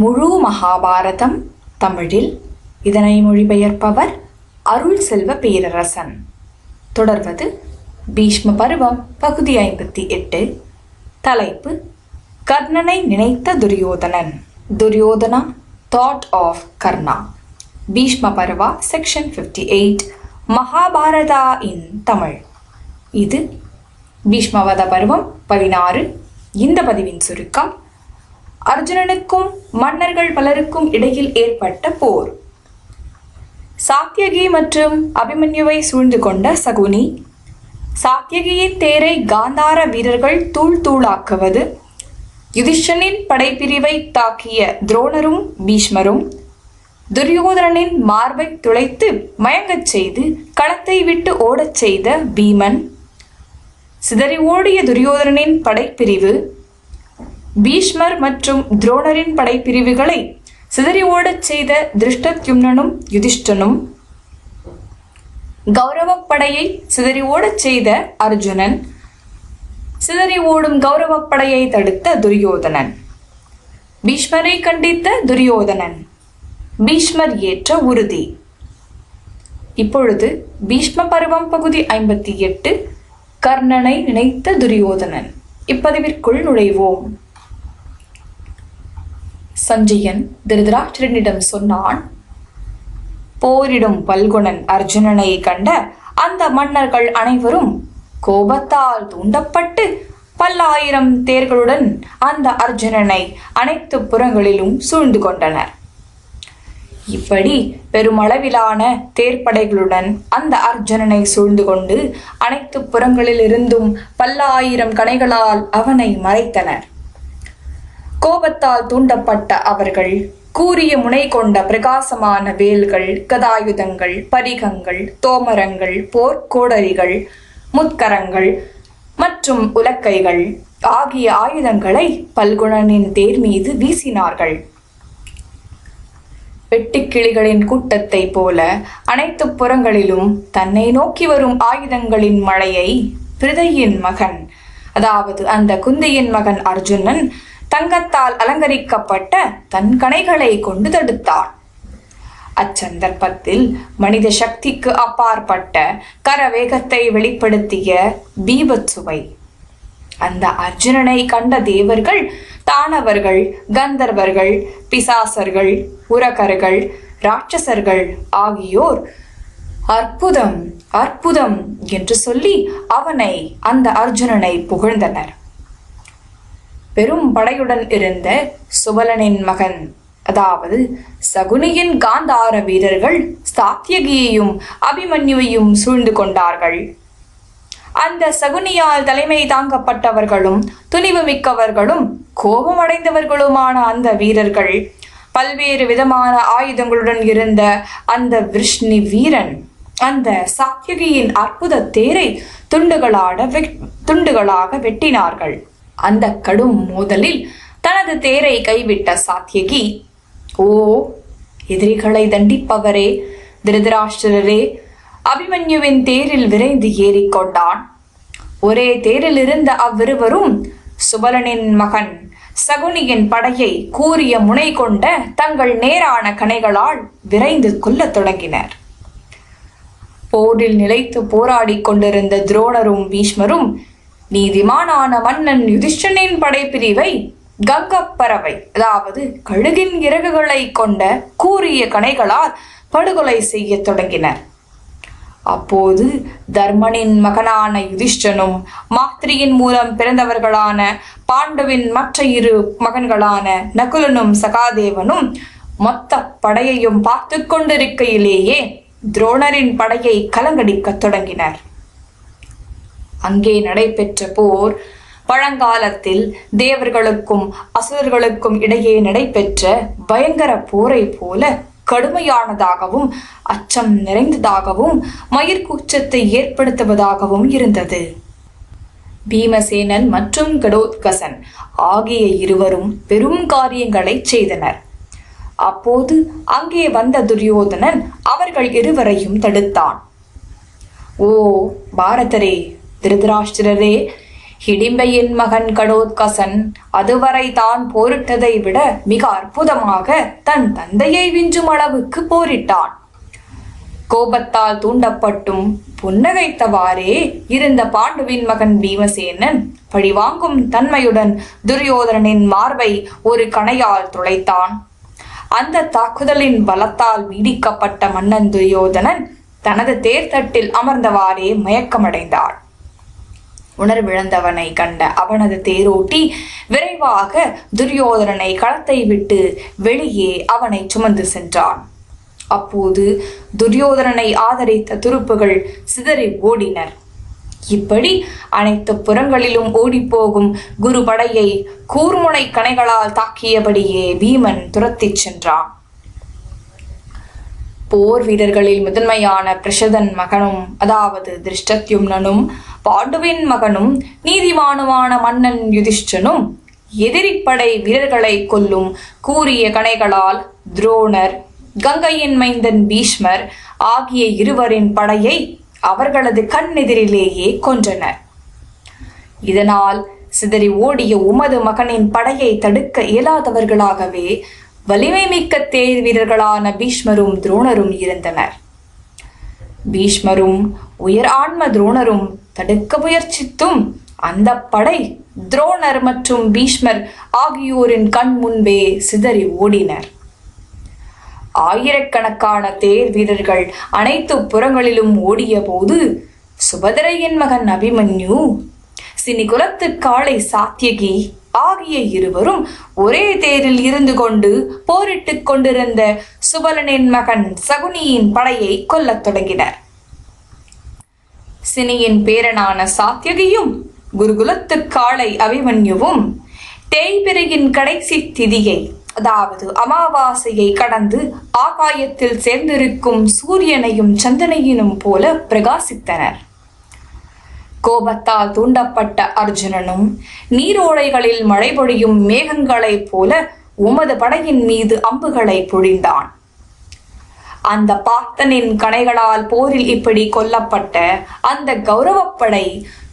முழு மகாபாரதம் தமிழில். இதனை மொழிபெயர்ப்பவர் அருள் செல்வ பேரரசன். தொடர்வது பீஷ்ம பருவம் பகுதி ஐம்பத்தி எட்டு. தலைப்பு கர்ணனை நினைத்த Duryodhanan. Duryodhana thought of Karna. Bhishma Parva section fifty eight Mahabharata in Tamil. இது பீஷ்மவத பருவம் பதினாறு. இந்த பதிவின் சுருக்கம் அர்ஜுனனுக்கும் மன்னர்கள் பலருக்கும் இடையில் ஏற்பட்ட போர். சாத்தியகி மற்றும் அபிமன்யுவை சூழ்ந்து கொண்ட சகுனி சாத்தியகியின் தேரை காந்தார வீரர்கள் தூள் தூளாக்குவது யுதிஷனின் படைப்பிரிவை தாக்கிய துரோணரும் பீஷ்மரும் துரியோதனனின் மார்பை துளைத்து மயங்கச் செய்து களத்தை விட்டு ஓடச் செய்த பீமன் சிதறி ஓடிய துரியோதனனின் படைப்பிரிவு பீஷ்மர் மற்றும் துரோணரின் படைப்பிரிவுகளை சிதறி ஓடச் செய்த திருஷ்டத்யும்னனும் யுதிஷ்டனும் கௌரவப் படையை சிதறி ஓடச் செய்த அர்ஜுனன் சிதறி ஓடும் கௌரவப் படையை தடுத்த துரியோதனன். பீஷ்மரை கண்டித்த துரியோதனன். பீஷ்மர் ஏற்ற உறுதி. இப்பொழுது பீஷ்ம பருவம் பகுதி ஐம்பத்தி எட்டு கர்ணனை நினைத்த துரியோதனன். இப்பதிவிற்குள் நுழைவோம். சஞ்சயன் திருதராஷ்டிரனிடம் சொன்னான் போரிடும் பல்குணன் அர்ஜுனனை கண்ட அந்த மன்னர்கள் அனைவரும் கோபத்தால் தூண்டப்பட்டு பல்லாயிரம் தேர்களுடன் அந்த அர்ஜுனனை அனைத்து புறங்களிலும் சூழ்ந்து கொண்டனர். இப்படி பெருமளவிலான தேர்ப்படைகளுடன் அந்த அர்ஜுனனை சூழ்ந்து கொண்டு அனைத்து புறங்களிலிருந்தும் பல்லாயிரம் கணைகளால் அவனை மறைத்தனர். கோபத்தால் தூண்டப்பட்ட அவர்கள் கூரிய முனை கொண்ட பிரகாசமான வேல்கள் கதாயுதங்கள் பரிகங்கள் தோமரங்கள் போர்க்கோடரிகள் முத்கரங்கள் மற்றும் உலக்கைகள் ஆகிய ஆயுதங்களை பல்குணனின் தேர் மீது வீசினார்கள். வெட்டுக்கிளிகளின் கூட்டத்தை போல அனைத்து புறங்களிலும் தன்னை நோக்கி வரும் ஆயுதங்களின் மழையை பிரிதையின் மகன் அதாவது அந்த குந்தியின் மகன் அர்ஜுனன் தங்கத்தால் அலங்கரிக்கப்பட்ட தன் கணைகளை கொண்டு தடுத்தான் அச்சந்தர்ப்பத்தில் மனித சக்திக்கு அப்பாற்பட்ட கரவேகத்தை வெளிப்படுத்திய பீபத்சுவை அந்த அர்ஜுனனை கண்ட தேவர்கள் தானவர்கள் கந்தர்வர்கள் பிசாசர்கள் உரகர்கள் ராட்சசர்கள் ஆகியோர் அற்புதம் அற்புதம் என்று சொல்லி அவனை அந்த அர்ஜுனனை புகழ்ந்தனர். பெரும் படையுடன் இருந்த சுபலனின் மகன். அதாவது சகுனியின் காந்தார வீரர்கள் சாத்தியகியையும் அபிமன்யுவையும் சூழ்ந்து கொண்டார்கள். அந்த சகுனியால் தலைமை தாங்கப்பட்டவர்களும் துணிவு மிக்கவர்களும் கோபமடைந்தவர்களுமான அந்த வீரர்கள் பல்வேறு விதமான ஆயுதங்களுடன் இருந்த அந்த விஷ்ணி வீரன் அந்த சாத்தியகியின் அற்புத தேரை துண்டுகளாட வெட்- துண்டுகளாக வெட்டினார்கள். அந்த கடும் மோதலில் தனது தேரை கைவிட்ட சாத்தியகி ஓ எதிரிகளை தண்டிப்பவரே திருதராஷ்டிரரே அபிமன்யுவின் தேரில் விரைந்து ஏறிக்கொண்டான். ஒரே தேரில் இருந்த அவ்விருவரும் சுபலனின் மகன் சகுனியின் படையை கூறிய முனை கொண்ட தங்கள் நேரான கணைகளால் விரைந்து கொல்லத் தொடங்கினர். போரில் நிலைத்து போராடிக் கொண்டிருந்த துரோணரும் பீஷ்மரும் நீதிமானான மன்னன் யுதிஷ்டனின் படைப்பிரிவை கங்கப்பறவை அதாவது கழுகின் இறகுகளை கொண்ட கூறிய கணைகளால் படுகொலை செய்யத் தொடங்கினர். அப்போது தர்மனின் மகனான யுதிஷ்டனும் மாத்ரியின் மூலம் பிறந்தவர்களான பாண்டவின் மற்ற இரு மகன்களான நகுலனும் சகாதேவனும் மொத்த படையையும் பார்த்து கொண்டிருக்கையிலேயே துரோணரின் படையை கலங்கடிக்கத் தொடங்கினர். அங்கே நடைபெற்ற போர் பழங்காலத்தில் தேவர்களுக்கும் அசுரர்களுக்கும் இடையே நடைபெற்ற பயங்கர போரை போல கடுமையானதாகவும் அச்சம் நிறைந்ததாகவும் மயிர்கூச்சத்தை ஏற்படுத்துவதாகவும் இருந்தது. பீமசேனன் மற்றும் கடோத்கசன் ஆகிய இருவரும் பெரும் காரியங்களை செய்தனர். அப்போது அங்கே வந்த துரியோதனன் அவர்கள் இருவரையும் தடுத்தான். ஓ பாரதரே திருதராஷ்டிரரே ஹிடிம்பையின் மகன் கடோத்கசன் அதுவரை தான் போரிட்டதை விட மிக அற்புதமாக தன் தந்தையை விஞ்சும் அளவுக்கு போரிட்டான். கோபத்தால் தூண்டப்பட்டும் புன்னகைத்தவாறே இருந்த பாண்டுவின் மகன் பீமசேனன் பழிவாங்கும் தன்மையுடன் துரியோதனனின் மார்பை ஒரு கணையால் துளைத்தான். அந்த தாக்குதலின் பலத்தால் வீடிக்கப்பட்ட மன்னன் துரியோதனன் தனது தேர்தட்டில் அமர்ந்தவாறே மயக்கமடைந்தாள் உணர்விழந்தவனை கண்ட அவனது தேரோட்டி விரைவாக துரியோதனனை களத்தை விட்டு வெளியே அவனை சுமந்து சென்றான். அப்போது துரியோதனனை ஆதரித்த துருப்புகள் சிதறி ஓடினர். இப்படி அனைத்து புறங்களிலும் ஓடிப்போகும் குரு படையை கூர்முனை கணைகளால் தாக்கியபடியே பீமன் துரத்திச் சென்றான். போர் வீரர்களில் முதன்மையான பிரஷதன் மகனும் அதாவது திருஷ்டத்யும்னனும் பாண்டுவின் மகனும் நீதிமானுமான மன்னன் யுதிஷ்டனும் எதிரிப்படை வீரர்களை கொல்லும் கூறிய கணைகளால் துரோணர் கங்கையின் மைந்தன் பீஷ்மர் ஆகிய இருவரின் படையை அவர்களது கண்ணெதிரிலேயே கொன்றனர். இதனால் சிதறி ஓடிய உமது மகனின் படையை தடுக்க இயலாதவர்களாகவே வலிமை மிக்க தேர் வீரர்களான பீஷ்மரும் துரோணரும் இருந்தனர். பீஷ்மரும் உயர் ஆன்ம துரோணரும் தடுக்க முயற்சித்தும் அந்த படை துரோணர் மற்றும் பீஷ்மர் ஆகியோரின் கண் முன்பே சிதறி ஓடினர். ஆயிரக்கணக்கான தேர் வீரர்கள் அனைத்து புறங்களிலும் ஓடிய போது சுபதிரையின் மகன் அபிமன்யு சினிகுலத்து காளை சாத்தியகி ஆகிய இருவரும் ஒரே தேரில் இருந்து கொண்டு போரிட்டுக் கொண்டிருந்த சுபலனின் மகன் சகுனியின் படையை கொல்லத் தொடங்கினர். சினியின் பேரனான சாத்தியகியும் குருகுலத்து காளை அபிமன்யுவும் தேய்பிரையின் கடைசி திதியை அதாவது அமாவாசையை கடந்து ஆகாயத்தில் சேர்ந்திருக்கும் சூரியனையும் சந்திரனையினும் போல பிரகாசித்தனர். கோபத்தால் தூண்டப்பட்ட அர்ஜுனனும் நீரோடைகளில் மழை பொழியும் மேகங்களைப் போல உமது படையின் மீது அம்புகளை பொழிந்தான். அந்த பார்த்தனின் கணைகளால் போரில் இப்படி கொல்லப்பட்ட அந்த கௌரவப்படை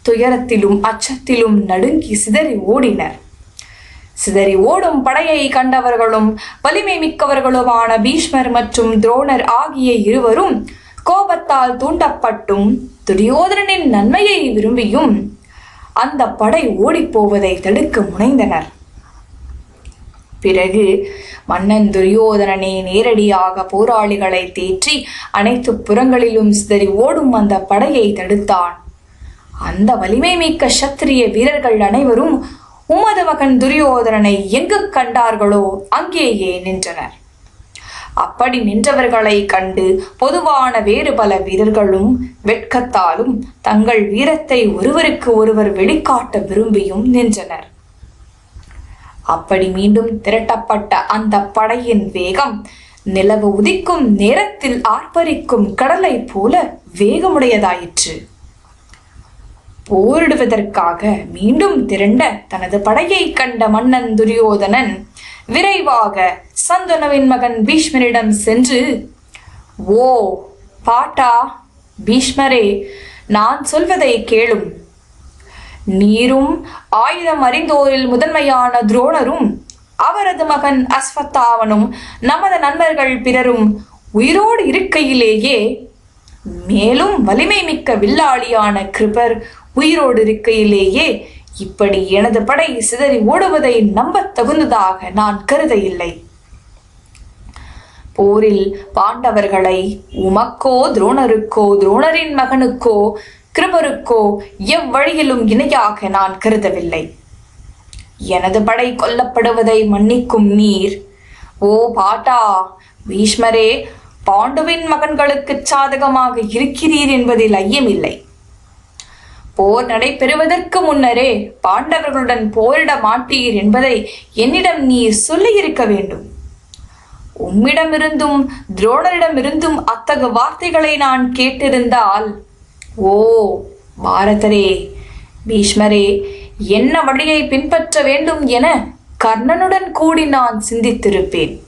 துயரத்திலும் அச்சத்திலும் நடுங்கி சிதறி ஓடினர். சிதறி ஓடும் படையை கண்டவர்களும் வலிமை மிக்கவர்களுமான பீஷ்மர் மற்றும் துரோணர் ஆகிய இருவரும் கோபத்தால் தூண்டப்பட்டும் துரியோதனனின் நன்மையை விரும்பியும் அந்த படை ஓடிப்போவதை தடுக்க முனைந்தனர். பிறகு மன்னன் துரியோதனனே நேரடியாக போராளிகளை தேற்றி அனைத்து புறங்களிலும் சிதறி ஓடும் அந்த படையை தடுத்தான். அந்த வலிமை மிக்க சத்திரிய வீரர்கள் அனைவரும் உமது மகன் துரியோதனனை எங்கு கண்டார்களோ அங்கேயே நின்றனர். அப்படி நின்றவர்களை கண்டு பொதுவான வேறு பல வீரர்களும் வெட்கத்தாலும் தங்கள் வீரத்தை ஒருவருக்கு ஒருவர் வெளிக்காட்ட விரும்பியும் நின்றனர். அப்படி மீண்டும் திரட்டப்பட்ட அந்த படையின் வேகம் நிலவு உதிக்கும் நேரத்தில் ஆர்ப்பரிக்கும் கடலைப் போல வேகமுடையதாயிற்று. போரிடுவதற்காக மீண்டும் திரண்ட தனது படையை கண்ட மன்னன் துரியோதனன் விரைவாக சந்தனுவின் மகன் பீஷ்மரிடம் சென்று ஓ பாட்டா பீஷ்மரே நான் சொல்வதை கேளும். நீரும் ஆயுதம் அறிந்தோரில் முதன்மையான துரோணரும் அவரது மகன் அஸ்வத்தாவனும் நமது நண்பர்கள் பிறரும் உயிரோடு இருக்கையிலேயே மேலும் வலிமை மிக்க வில்லாளியான கிருபர் உயிரோடு இருக்கையிலேயே இப்படி எனது படை சிதறி ஓடுவதை நம்பத் தகுந்ததாக நான் கருத இல்லை போரில் பாண்டவர்களை உமக்கோ துரோணருக்கோ துரோணரின் மகனுக்கோ கிருபருக்கோ எவ்வழியிலும் இணையாக நான் கருதவில்லை. எனது படை கொல்லப்படுவதை மன்னிக்கும் நீர். ஓ பாட்டா பீஷ்மரே பாண்டுவின் மகன்களுக்கு சாதகமாக இருக்கிறீர் என்பதில் ஐயமில்லை. போர் நடைபெறுவதற்கு முன்னரே பாண்டவர்களுடன் போரிட மாட்டீர் என்பதை என்னிடம் நீர் சொல்லியிருக்க வேண்டும். உம்மிடமிருந்தும் துரோணரிடமிருந்தும் அத்தகு வார்த்தைகளை நான் கேட்டிருந்தால் ஓ பாரதரே பீஷ்மரே என்ன வழியை பின்பற்ற வேண்டும் என கர்ணனுடன் கூடி நான் சிந்தித்திருப்பேன்.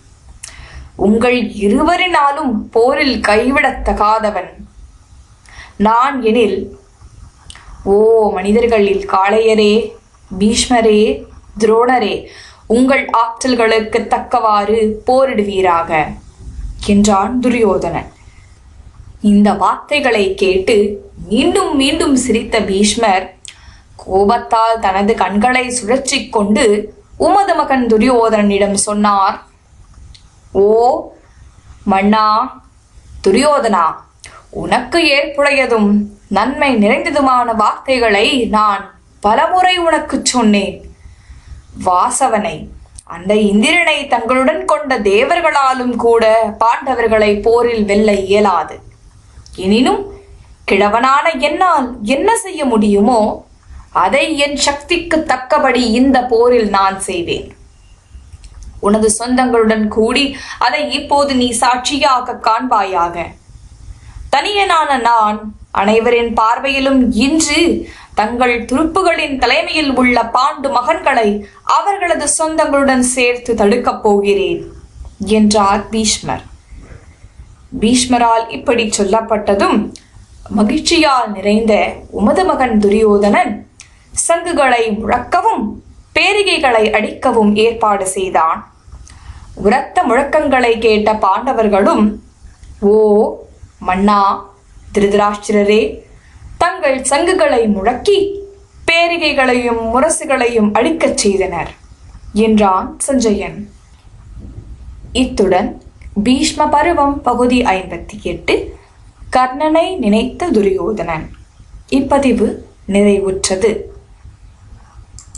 உங்கள் இருவரினாலும் போரில் கைவிடத்தகாதவன். நான் எனில் ஓ மனிதர்களில் காளையரே பீஷ்மரே துரோணரே உங்கள் ஆற்றல்களுக்கு தக்கவாறு போரிடுவீராக என்றான் துரியோதனன். இந்த வார்த்தைகளை கேட்டு மீண்டும் மீண்டும் சிரித்த பீஷ்மர் கோபத்தால் தனது கண்களை சுழற்சி கொண்டு உமது மகன் துரியோதனனிடம் சொன்னார் ஓ மன்னா துரியோதனா உனக்கு ஏற்புடையதும் நன்மை நிறைந்ததுமான வார்த்தைகளை நான் பலமுறை உனக்குச் சொன்னேன். வாசவனை. அந்த இந்திரனை தங்களுடன் கொண்ட தேவர்களாலும் கூட பாண்டவர்களை போரில் வெல்ல இயலாது. எனினும் கிழவனான என்னால் என்ன செய்ய முடியுமோ அதை என் சக்திக்கு தக்கபடி இந்த போரில் நான் செய்வேன். உனது சொந்தங்களுடன் கூடி அதை இப்போது நீ சாட்சியாக காண்பாயாக. தனியனான நான் அனைவரின் பார்வையிலும் இன்று தங்கள் துருப்புகளின் தலைமையில் உள்ள பாண்டு மகன்களை அவர்களது சொந்தங்களுடன் சேர்த்து தடுக்கப் போகிறேன் என்றார் பீஷ்மர். பீஷ்மரால் இப்படி சொல்லப்பட்டதும் மகிழ்ச்சியால் நிறைந்த உமது மகன் துரியோதனன் சங்குகளை முழக்கவும் பேரிகைகளை அடிக்கவும் ஏற்பாடு செய்தான். உரத்த முழக்கங்களை கேட்ட பாண்டவர்களும் ஓ மன்னா திருதராஷ்டிரரே தங்கள் சங்குகளை முழக்கி பேரிகைகளையும் முரசுகளையும் அடிக்கச் செய்தனர். என்றான் சஞ்சயன். இத்துடன் பீஷ்ம பருவம் பகுதி ஐம்பத்தி எட்டு கர்ணனை நினைத்த துரியோதனன். இப்பதிவு நிறைவுற்றது.